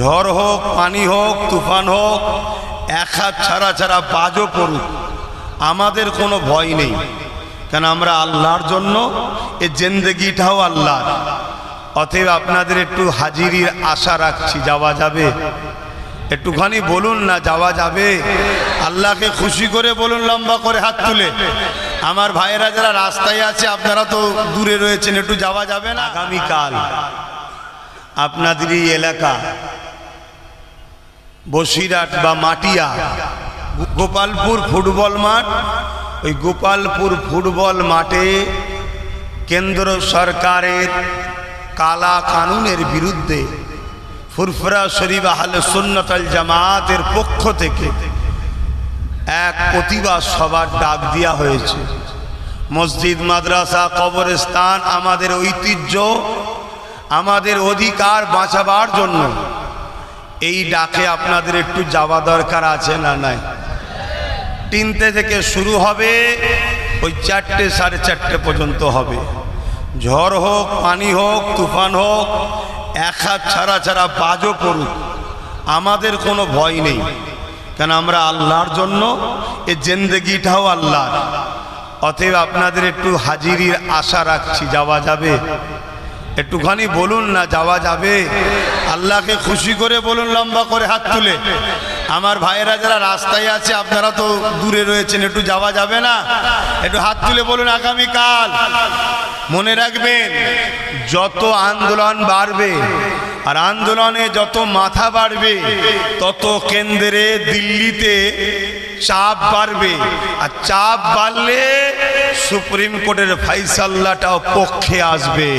ঝড় হোক, পানি হোক, তুফান হোক, এক হাত ছাড়া ছাড়া বাজও পড়ুক। আমাদের কোনো ভয় নেই। কেন আমরা আল্লাহর জন্য? এ জেন্দেগিটাও আল্লাহর। অতএব আপনাদের একটু হাজিরির আশা রাখছি, যাওয়া যাবে। একটুখানি বলুন না, যাওয়া যাবে? আল্লাহকে খুশি করে বলুন, লম্বা করে হাত তুলে। আমার ভাইয়েরা যারা রাস্তায় আছে, আপনারা তো দূরে রয়েছেন, একটু যাওয়া যাবে না? আগামীকাল আপনাদের এই এলাকা। বসিরহাট বা মাটিয়া। গোপালপুর ফুটবল মাঠ। ওই গোপালপুর ফুটবল মাঠে কেন্দ্র সরকারের কালা কানুনের বিরুদ্ধে ফুরফুরা শরীফ আহলে সুন্নতাল জামাতের পক্ষ থেকে এক প্রতিবাদ সভার ডাক দেওয়া হয়েছে। মসজিদ, মাদ্রাসা, কবরস্থান আমাদের ঐতিহ্য, আমাদের অধিকার বাঁচাবার জন্য এই ডাকে আপনাদের একটু যাওয়া দরকার আছে না নাই? তিনটে থেকে শুরু হবে, ওই চারটে সাড়ে চারটে পর্যন্ত হবে। ঝড় হোক, পানি হোক, তুফান হোক, এক হাত ছাড়া ছাড়া বাজও পড়ুক। আমাদের কোনো ভয় নেই। কেন আমরা আল্লাহর জন্য, এ জেন্দেগিটাও আল্লাহর। অতএব আপনাদের একটু হাজিরির আশা রাখছি, যাওয়া যাবে। একটুখানি বলুন না, যাওয়া যাবে। আল্লাহকে খুশি করে বলুন, লম্বা করে হাত তুলে। আমার ভাইয়েরা যারা রাস্তায় আছে, আপনারা তো দূরে রয়েছেন, একটু যাওয়া যাবে না? একটু হাত তুলে বলুন, আগামীকাল। মনে রাখবেন, যত আন্দোলন বাড়বে আর আন্দোলনে যত মাথা বাড়বে, তত কেন্দ্রে দিল্লিতে চাপ বাড়বে। আর চাপ বাড়লে সুপ্রিম কোর্টের ফাইসাল্লাটাও পক্ষে আসবে।